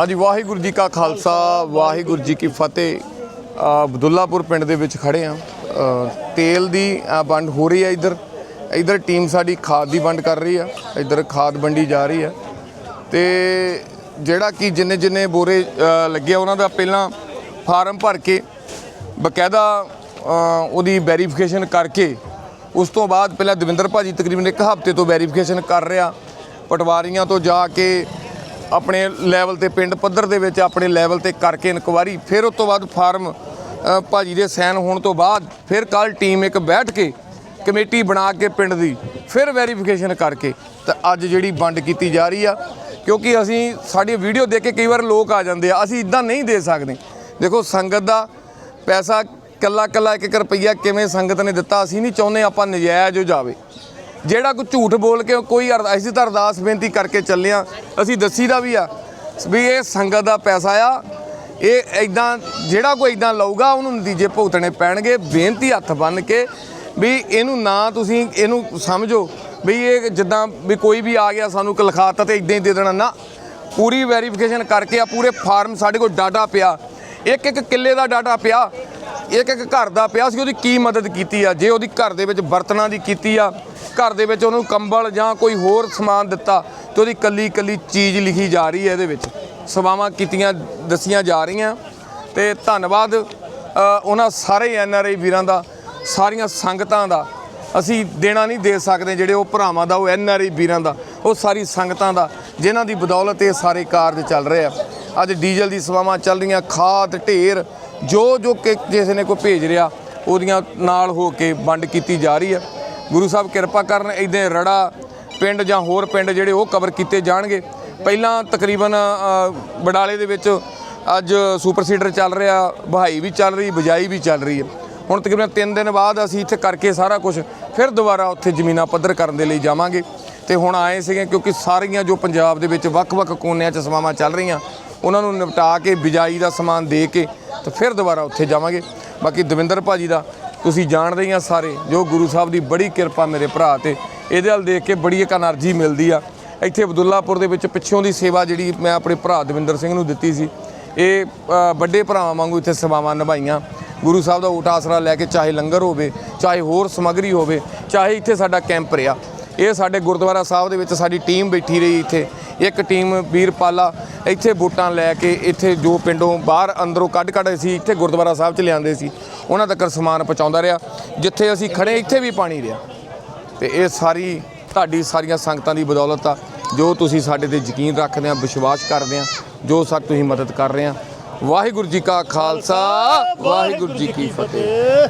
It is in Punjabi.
ਹਾਂਜੀ ਵਾਹਿਗੁਰੂ ਜੀ ਕਾ ਖਾਲਸਾ ਵਾਹਿਗੁਰੂ ਜੀ ਕੀ ਫਤਿਹ। ਅ, ਅਬਦੁੱਲਾਪੁਰ ਪਿੰਡ ਦੇ ਵਿੱਚ ਖੜੇ ਆ ਤੇਲ ਦੀ ਵੰਡ ਹੋ ਰਹੀ ਹੈ ਇੱਧਰ। ਇੱਧਰ ਟੀਮ ਸਾਡੀ ਖਾਦ ਦੀ ਵੰਡ ਕਰ ਰਹੀ ਆ। ਇੱਧਰ ਖਾਦ ਵੰਡੀ ਜਾ ਰਹੀ ਆ। ਤੇ ਜਿਹੜਾ ਕਿ ਜਿੰਨੇ ਜਿੰਨੇ ਬੋਰੇ ਅ, ਲੱਗੇ ਉਹਨਾਂ ਦਾ ਪਹਿਲਾਂ ਫਾਰਮ ਭਰ ਕੇ ਬਕਾਇਦਾ ਉਹਦੀ ਵੈਰੀਫਿਕੇਸ਼ਨ ਕਰਕੇ ਉਸ ਤੋਂ ਬਾਅਦ ਪਹਿਲਾਂ ਦਵਿੰਦਰ ਭਾਜੀ ਤਕਰੀਬਨ ਇੱਕ ਹਫ਼ਤੇ ਤੋਂ ਵੈਰੀਫਿਕੇਸ਼ਨ ਕਰ ਰਿਹਾ। ਪਟਵਾਰੀਆਂ ਤੋਂ ਜਾ ਕੇ ਆਪਣੇ ਲੈਵਲ ਤੇ ਪਿੰਡ ਪੱਧਰ ਦੇ ਵਿੱਚ ਆਪਣੇ ਲੈਵਲ ਤੇ ਕਰਕੇ ਇਨਕੁਆਰੀ ਫਿਰ ਉਸ ਤੋਂ ਬਾਅਦ ਫਾਰਮ ਅ, ਭਾਜੀ ਦੇ ਸਾਈਨ ਹੋਣ ਤੋਂ ਬਾਅਦ ਫਿਰ ਕੱਲ ਟੀਮ ਇੱਕ ਬੈਠ ਕੇ ਕਮੇਟੀ ਬਣਾ ਕੇ ਪਿੰਡ ਦੀ ਫਿਰ ਵੈਰੀਫਿਕੇਸ਼ਨ ਕਰਕੇ ਤਾਂ ਅੱਜ ਜਿਹੜੀ ਵੰਡ ਕੀਤੀ ਜਾ ਰਹੀ ਆ ਕਿਉਂਕਿ ਅਸੀਂ ਸਾਡੀ ਵੀਡੀਓ ਦੇਖ ਕੇ ਕਈ ਵਾਰ ਲੋਕ ਆ ਜਾਂਦੇ ਆ ਅਸੀਂ ਇਦਾਂ ਨਹੀਂ ਦੇ ਸਕਦੇ। ਦੇਖੋ ਸੰਗਤ ਦਾ ਪੈਸਾ ਕੱਲਾ ਕੱਲਾ ਇੱਕ ਇੱਕ ਰੁਪਈਆ ਕਿਵੇਂ ਸੰਗਤ ਨੇ ਦਿੱਤਾ ਅਸੀਂ ਨਹੀਂ ਚਾਹੁੰਦੇ ਆਪਾਂ ਨਜਾਇਜ਼ ਹੋ ਜਾਵੇ। ਜਿਹੜਾ ਕੋਈ ਝੂਠ ਬੋਲ ਕੇ ਕੋਈ ਅਰਦਾਸ ਅਸੀਂ ਤਾਂ ਅਰਦਾਸ ਬੇਨਤੀ ਕਰਕੇ ਚੱਲੇ ਆ ਅਸੀਂ ਦੱਸੀ ਦਾ ਵੀ ਆ ਵੀ ਇਹ ਸੰਗਤ ਦਾ ਪੈਸਾ ਆ। ਇਹ ਐਦਾਂ ਜਿਹੜਾ ਕੋਈ ਐਦਾਂ ਲਊਗਾ, ਉਹਨੂੰ ਨਤੀਜੇ ਭੁਗਤਣੇ ਪੈਣਗੇ, ਬੇਨਤੀ ਹੱਥ ਬੰਨ ਕੇ ਵੀ ਇਹਨੂੰ ਨਾ ਤੁਸੀਂ ਇਹਨੂੰ ਸਮਝੋ ਵੀ ਇਹ ਜਿੱਦਾਂ ਵੀ ਕੋਈ ਵੀ ਆ ਗਿਆ, ਸਾਨੂੰ ਕਿ ਲਿਖਾਤਾ ਤੇ ਇਦਾਂ ਹੀ ਦੇ ਦੇਣਾ। ਨਾ, ਪੂਰੀ ਵੈਰੀਫਿਕੇਸ਼ਨ ਕਰਕੇ ਆ, ਪੂਰੇ ਫਾਰਮ ਸਾਡੇ ਕੋਲ ਡਾਟਾ ਪਿਆ। ਇੱਕ ਇੱਕ ਕਿੱਲੇ ਦਾ ਡਾਟਾ ਪਿਆ। ਇੱਕ ਇੱਕ ਘਰ ਦਾ ਪਿਆ ਸੀ, ਉਹਦੀ ਕੀ ਮਦਦ ਕੀਤੀ ਆ? ਜੇ ਉਹਦੀ ਘਰ ਦੇ ਵਿੱਚ ਬਰਤਨਾਂ ਦੀ ਕੀਤੀ ਆ, ਘਰ ਦੇ ਵਿੱਚ ਉਹਨੂੰ ਕੰਬਲ ਜਾਂ ਕੋਈ ਹੋਰ ਸਮਾਨ ਦਿੱਤਾ, ਤੇ ਉਹਦੀ ਕੱਲੀ ਕੱਲੀ ਚੀਜ਼ ਲਿਖੀ ਜਾ ਰਹੀ ਹੈ ਇਹਦੇ ਵਿੱਚ। ਸੇਵਾਵਾਂ ਕੀਤੀਆਂ, ਦੱਸੀਆਂ ਜਾ ਰਹੀਆਂ। ਤੇ ਧੰਨਵਾਦ ਉਹਨਾਂ ਸਾਰੇ ਐਨ ਆਰ ਆਈ ਵੀਰਾਂ ਦਾ, ਸਾਰੀਆਂ ਸੰਗਤਾਂ ਦਾ। ਅਸੀਂ ਦੇਣਾ ਨਹੀਂ ਦੇ ਸਕਦੇ ਜਿਹੜੇ ਉਹ ਭਰਾਵਾਂ ਦਾ, ਉਹ ਐਨ ਆਰ ਆਈ ਵੀਰਾਂ ਦਾ, ਉਹ ਸਾਰੀ ਸੰਗਤਾਂ ਦਾ, ਜਿਨ੍ਹਾਂ ਦੀ ਬਦੌਲਤ ਇਹ ਸਾਰੇ ਕਾਰਜ ਚੱਲ ਰਹੇ ਆ। ਅੱਜ ਡੀਜ਼ਲ ਦੀ ਸੇਵਾਵਾਂ ਚੱਲ ਰਹੀਆਂ, ਖਾਦ, ਢੇਰ ਜੋ ਜੋ ਕਿ ਕਿਸੇ ਨੇ ਕੋਈ ਭੇਜ ਰਿਹਾ, ਉਹਦੀਆਂ ਨਾਲ ਹੋ ਕੇ ਵੰਡ ਕੀਤੀ ਜਾ ਰਹੀ ਹੈ। ਗੁਰੂ ਸਾਹਿਬ ਕਿਰਪਾ ਕਰਨ ਇਦਾਂ ਰੜਾ ਪਿੰਡ ਜਾਂ ਹੋਰ ਪਿੰਡ ਜਿਹੜੇ ਉਹ ਕਵਰ ਕੀਤੇ ਜਾਣਗੇ। ਪਹਿਲਾਂ ਤਕਰੀਬਨ ਬਡਾਲੇ ਦੇ ਵਿੱਚ ਅੱਜ ਸੁਪਰ ਸੀਡਰ ਚੱਲ ਰਿਹਾ, ਬਹਾਈ ਵੀ ਚੱਲ ਰਹੀ, ਬਜਾਈ ਵੀ ਚੱਲ ਰਹੀ ਹੈ। ਹੁਣ ਤਕਰੀਬਨ 3 ਦਿਨ ਬਾਅਦ ਅਸੀਂ ਇੱਥੇ ਕਰਕੇ ਸਾਰਾ ਕੁਝ ਫਿਰ ਦੁਬਾਰਾ ਉੱਥੇ ਜ਼ਮੀਨਾਂ ਪੱਧਰ ਕਰਨ ਦੇ ਲਈ ਜਾਵਾਂਗੇ। ਤੇ ਹੁਣ ਆਏ ਸੀਗੇ ਕਿਉਂਕਿ ਸਾਰੀਆਂ ਜੋ ਪੰਜਾਬ ਦੇ ਵਿੱਚ ਵੱਖ-ਵੱਖ ਕੋਨਿਆਂ 'ਚ ਸੇਵਾਵਾਂ ਚੱਲ ਰਹੀਆਂ, ਉਹਨਾਂ ਨੂੰ ਨਿਪਟਾ ਕੇ, ਬਿਜਾਈ ਦਾ ਸਮਾਨ ਦੇ ਕੇ ਤਾਂ ਫਿਰ ਦੁਬਾਰਾ ਉੱਥੇ ਜਾਵਾਂਗੇ। ਬਾਕੀ ਦਵਿੰਦਰ ਭਾਜੀ ਦਾ ਤੁਸੀਂ ਜਾਣਦੇ ਹੀ ਆ ਸਾਰੇ, ਜੋ ਗੁਰੂ ਸਾਹਿਬ ਦੀ ਬੜੀ ਕਿਰਪਾ ਮੇਰੇ ਭਰਾ ਤੇ। ਇਹਦੇ ਵੱਲ ਦੇਖ ਕੇ ਬੜੀ ਇੱਕ એનર્ਜੀ ਮਿਲਦੀ ਆ। ਇੱਥੇ ਅਬਦੁੱਲਾਪੁਰ ਦੇ ਵਿੱਚ ਪਿੱਛੋਂ ਦੀ ਸੇਵਾ ਜਿਹੜੀ ਮੈਂ ਆਪਣੇ ਭਰਾ ਦਵਿੰਦਰ ਸਿੰਘ ਨੂੰ ਦਿੱਤੀ ਸੀ। ਇਹ ਵੱਡੇ ਭਰਾਵਾਂ ਵਾਂਗੂ ਇੱਥੇ ਸੇਵਾਵਾਂ ਨਿਭਾਈਆਂ। ਗੁਰੂ ਸਾਹਿਬ ਦਾ ਉਟਾ ਆਸਰਾ ਲੈ ਕੇ ਚਾਹੇ ਲੰਗਰ ਹੋਵੇ, ਚਾਹੇ ਹੋਰ ਸਮਗਰੀ ਹੋਵੇ, ਚਾਹੇ ਇੱਥੇ ਸਾਡਾ ਕੈਂਪ ਰਿਹਾ। ਇਹ ਸਾਡੇ ਗੁਰਦੁਆਰਾ ਸਾਹਿਬ ਦੇ ਵਿੱਚ ਸਾਡੀ ਟੀਮ ਬੈਠੀ ਰਹੀ ਇੱਥੇ। ਇੱਕ ਟੀਮ ਵੀਰਪਾਲਾ, ਇੱਥੇ ਵੋਟਾਂ ਲੈ ਕੇ ਇੱਥੇ ਜੋ ਪਿੰਡੋਂ ਬਾਹਰ ਅੰਦਰੋਂ ਕੱਢ ਕੱਢ ਸੀ ਇੱਥੇ ਗੁਰਦੁਆਰਾ ਸਾਹਿਬ 'ਚ ਲਿਆਂਦੇ ਸੀ, ਉਹਨਾਂ ਤੱਕ ਸਮਾਨ ਪਹੁੰਚਾਉਂਦਾ ਰਿਹਾ। ਜਿੱਥੇ ਅਸੀਂ ਖੜੇ ਇੱਥੇ ਵੀ ਪਾਣੀ ਰਿਹਾ। ਤੇ ਇਹ ਸਾਰੀ, ਤੁਹਾਡੀ ਸਾਰੀਆਂ ਸੰਗਤਾਂ ਦੀ ਬਦੌਲਤ ਆ, ਜੋ ਤੁਸੀਂ ਸਾਡੇ ਤੇ ਯਕੀਨ ਰੱਖਦੇ ਆ, ਵਿਸ਼ਵਾਸ ਕਰਦੇ ਆ, ਜੋ ਸਾ ਤੁਸੀਂ ਮਦਦ ਕਰ ਰਹੇ ਆ। ਵਾਹਿਗੁਰੂ ਜੀ ਕਾ ਖਾਲਸਾ, ਵਾਹਿਗੁਰੂ ਜੀ ਕੀ ਫਤਿਹ।